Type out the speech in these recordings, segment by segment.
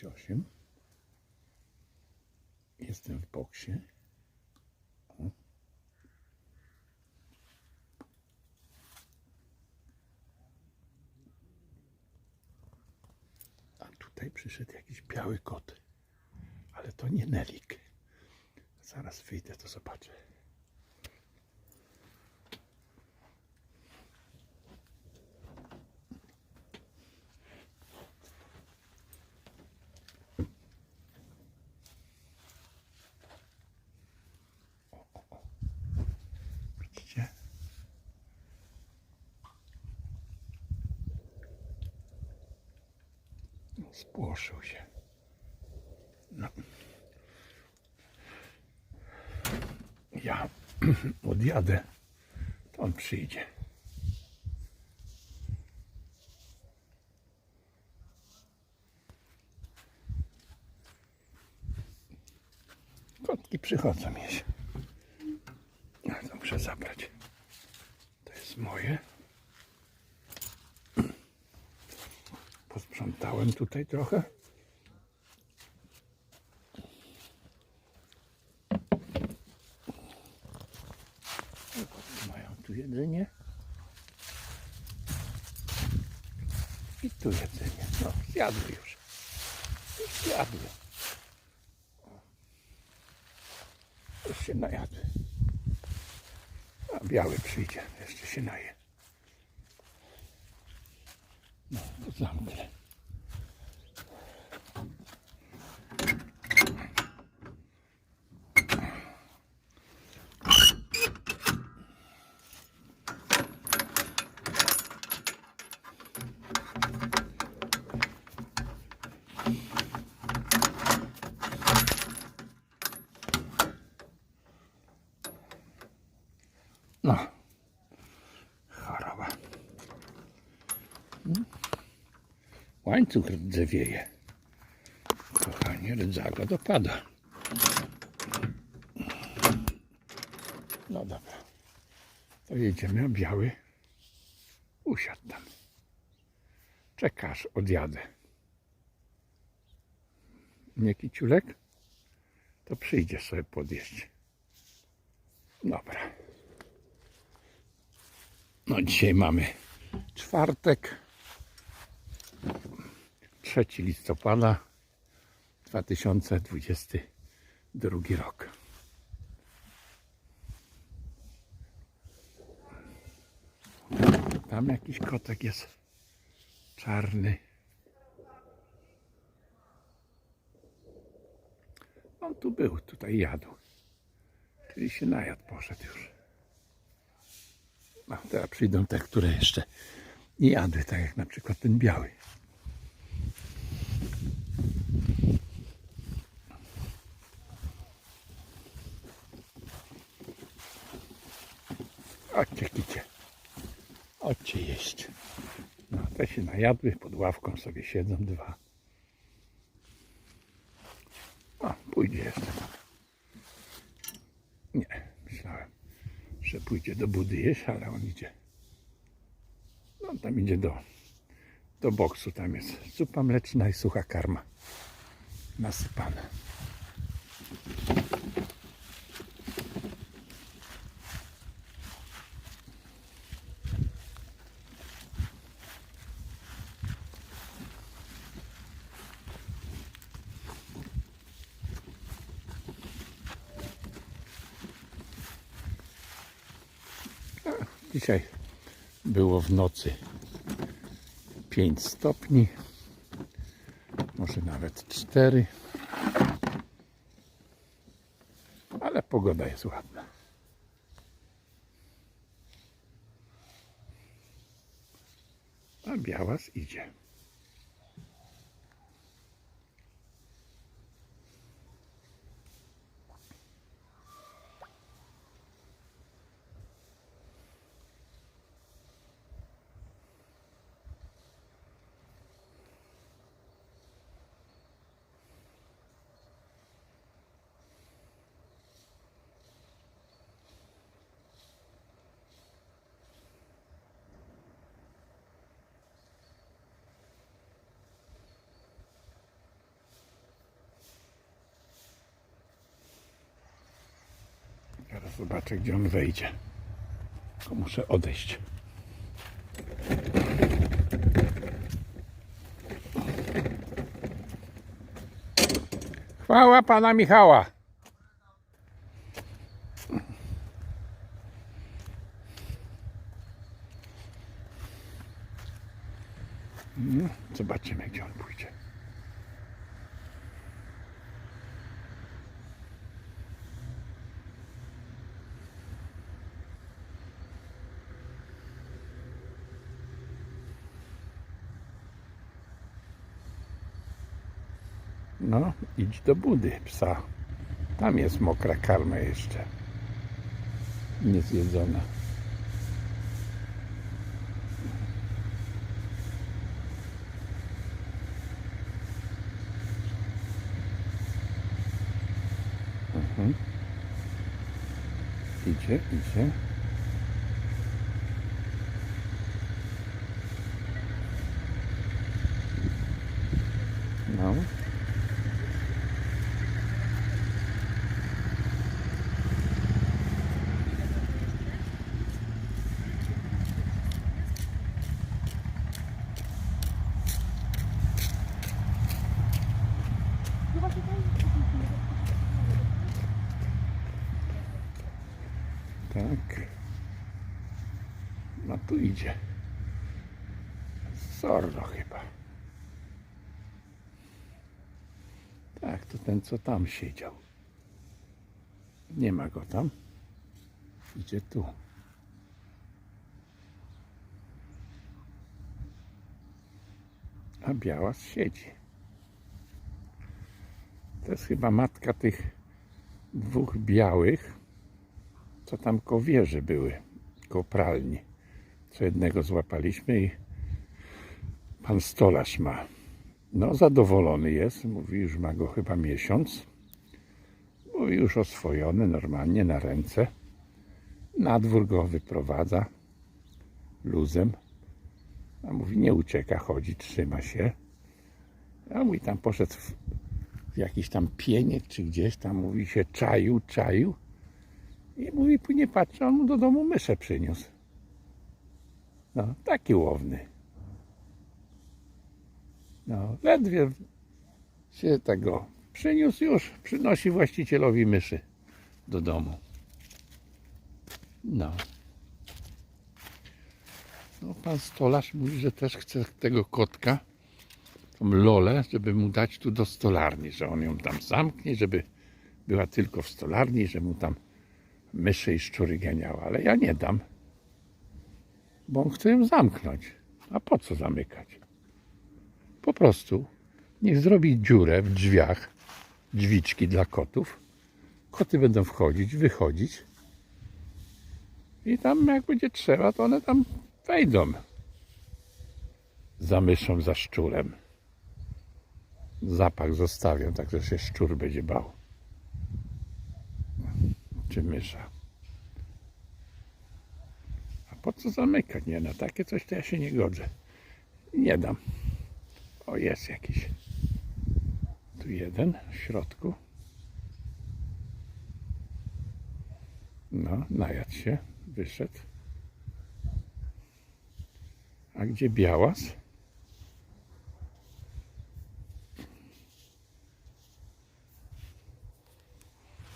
38. Jestem w boksie. A tutaj przyszedł jakiś biały kot. Ale to nie Nelik. Zaraz wyjdę, to zobaczę. Widzicie? Spłoszył się. No. Ja odjadę, to on przyjdzie. Kotki przychodzą jeść. No, to muszę zabrać. To jest moje. Posprzątałem tutaj trochę. Mają tu jedzenie. I tu jedzenie. No, zjadły już. Już zjadły. Już się najadły. A biały przyjdzie, jeszcze się naje. Łańcuch rdzewieje. Kochanie, rdzaga dopada. No dobra. To jedziemy, a biały usiadł tam. Czekasz, odjadę. Nie kiciulek? To przyjdzie sobie podjeść. Dobra. No dzisiaj mamy czwartek, 3 listopada 2022 rok. Tam jakiś kotek jest czarny. On tu był, tutaj jadł. Czyli się najadł, poszedł już. No, teraz przyjdą te, które jeszcze nie jadły, tak jak na przykład ten biały. Chodźcie, kicie. Chodźcie jeść. No, te się najadły, pod ławką sobie siedzą dwa. A, pójdzie jeszcze. Nie, myślałem że pójdzie do budy jeść, ale on idzie. No tam idzie do, do boksu, tam jest zupa mleczna i sucha karma nasypana. Dzisiaj było w nocy 5 stopni, może nawet 4, ale pogoda jest ładna. A białas idzie. Zobaczę, gdzie on wejdzie. Tylko muszę odejść. Chwała pana Michała. No, zobaczymy, gdzie on pójdzie. No, idź do budy psa. Tam jest mokra karma jeszcze. Niezjedzona. Mhm. Idzie, idzie. No. Tak. No tu idzie. Sorno chyba. Tak, to ten co tam siedział. Nie ma go tam. Idzie tu. A biała siedzi. To jest chyba matka tych dwóch białych co tam koło wieży były, koło pralni. Co jednego złapaliśmy i pan stolarz ma. No, zadowolony jest. Mówi, już ma go chyba miesiąc. Mówi, już oswojony normalnie na ręce. Na dwór go wyprowadza luzem. A mówi, nie ucieka, chodzi, trzyma się. A mówi, tam poszedł w, jakiś tam pieniek czy gdzieś tam, mówi, się czaił, czaił. I mówi, później patrzy, on mu do domu myszę przyniósł. No, taki łowny. No, ledwie się tego przyniósł już, przynosi właścicielowi myszy do domu. No. No, pan stolarz mówi, że też chce tego kotka, tą lolę, żeby mu dać tu do stolarni, że on ją tam zamknie, żeby była tylko w stolarni, że mu tam myszy i szczury ganiała, ale ja nie dam. Bo on chce ją zamknąć. A po co zamykać? Po prostu niech zrobi dziurę w drzwiach, drzwiczki dla kotów. Koty będą wchodzić, wychodzić. I tam jak będzie trzeba, to one tam wejdą. Za myszą, za szczurem. Zapach zostawią, tak że się szczur będzie bał czy mysza. Po co zamykać? Nie, na takie coś to ja się nie godzę. Nie dam. O, jest jakiś. Tu jeden w środku. No, najadł się, wyszedł. A gdzie białas?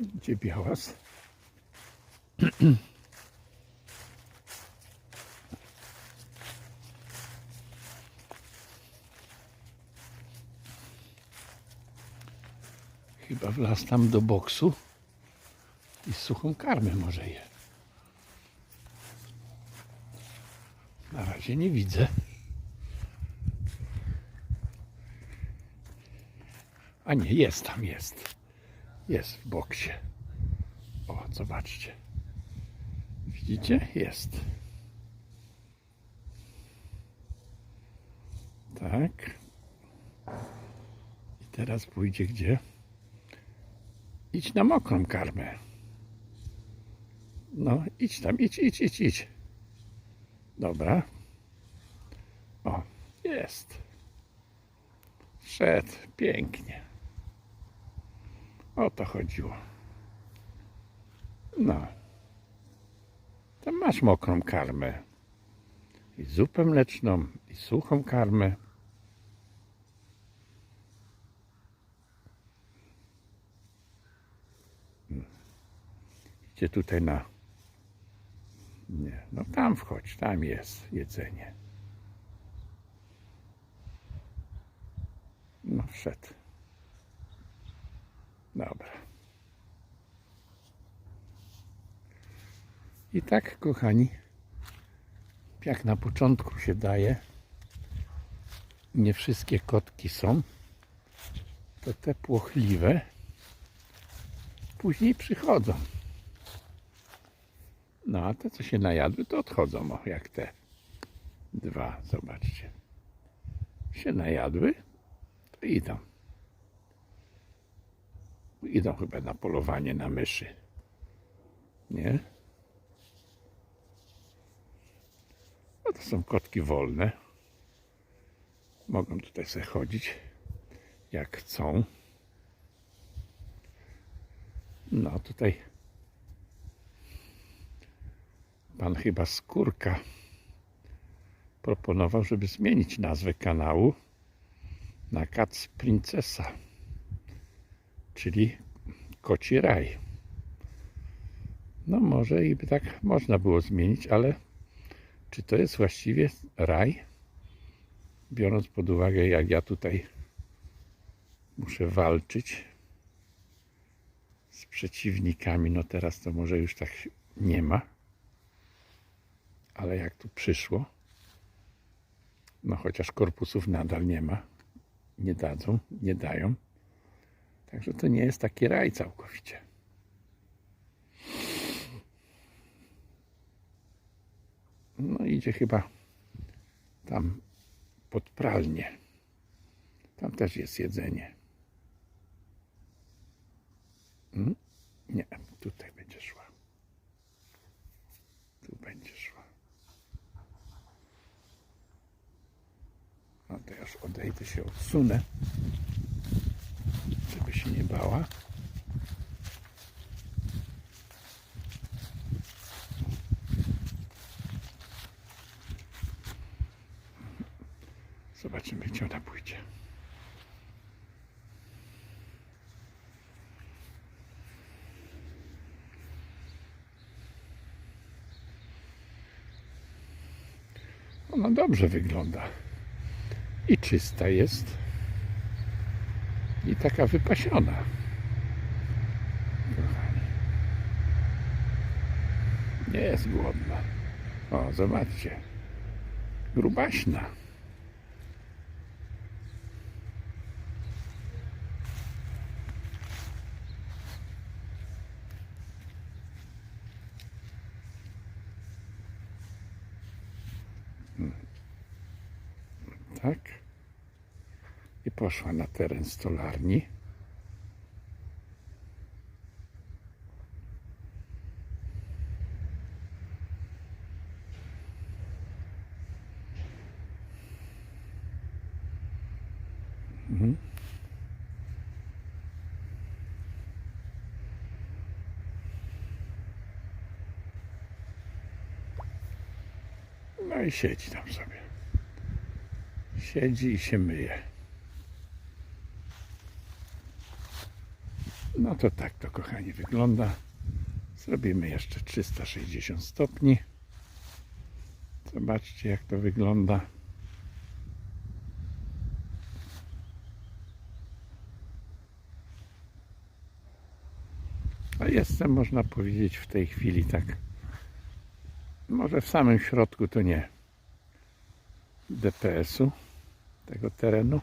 Gdzie białas? Chyba wlazł tam do boksu i suchą karmę może je. Na razie nie widzę. A nie, jest tam, jest. Jest w boksie. O, zobaczcie. Widzicie? Jest. Tak. I teraz pójdzie gdzie? Idź na mokrą karmę. No, idź tam, idź, idź, idź, idź. Dobra. O, jest. Szedł, pięknie. O to chodziło. No. Tam masz mokrą karmę. I zupę mleczną, i suchą karmę. Idzie tutaj na... Nie, no tam wchodź, tam jest jedzenie. No wszedł. Dobra. I tak, kochani, jak na początku się daje, nie wszystkie kotki są, to te płochliwe później przychodzą. No a te, co się najadły, to odchodzą, o, jak te dwa, zobaczcie. Się najadły, to idą. Idą chyba na polowanie na myszy. Nie? No to są kotki wolne. Mogą tutaj sobie chodzić jak chcą. No tutaj pan chyba Skórka proponował, żeby zmienić nazwę kanału na Kac Princesa, czyli Koci Raj. No może i by tak można było zmienić, ale czy to jest właściwie raj? Biorąc pod uwagę, jak ja tutaj muszę walczyć z przeciwnikami, no teraz to może już tak nie ma, ale jak tu przyszło, no chociaż korpusów nadal nie ma, nie dadzą, nie dają, także to nie jest taki raj całkowicie. No idzie chyba tam pod pralnię. Tam też jest jedzenie. Mm? Nie, tutaj będzie szła. Tu będzie szła. No to już odejdę się, odsunę, żeby się nie bała. Zobaczymy, gdzie ona pójdzie. Ona dobrze wygląda. I czysta jest. I taka wypasiona. Kochani. Nie jest głodna. O, zobaczcie. Grubaśna. Tak. I poszła na teren stolarni. Mhm. No i siedzi tam sobie. Siedzi i się myje. No to tak to kochani wygląda. Zrobimy jeszcze 360 stopni. Zobaczcie jak to wygląda. A jestem, można powiedzieć, w tej chwili tak. Może w samym środku to nie. DPS-u tego terenu,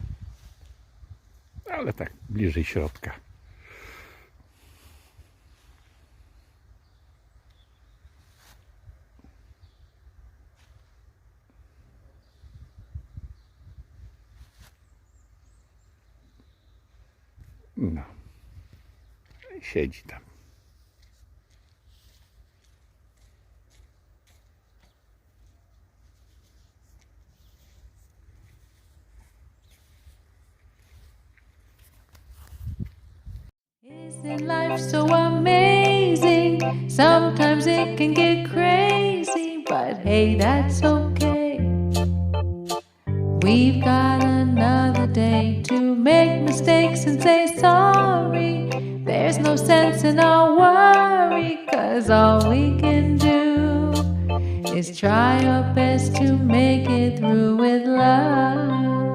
ale tak bliżej środka. No. Siedzi tam. Isn't life so amazing? Sometimes it can get crazy, but hey, that's okay. We've got and say sorry. There's no sense in our worry, cause all we can do is try our best to make it through with love.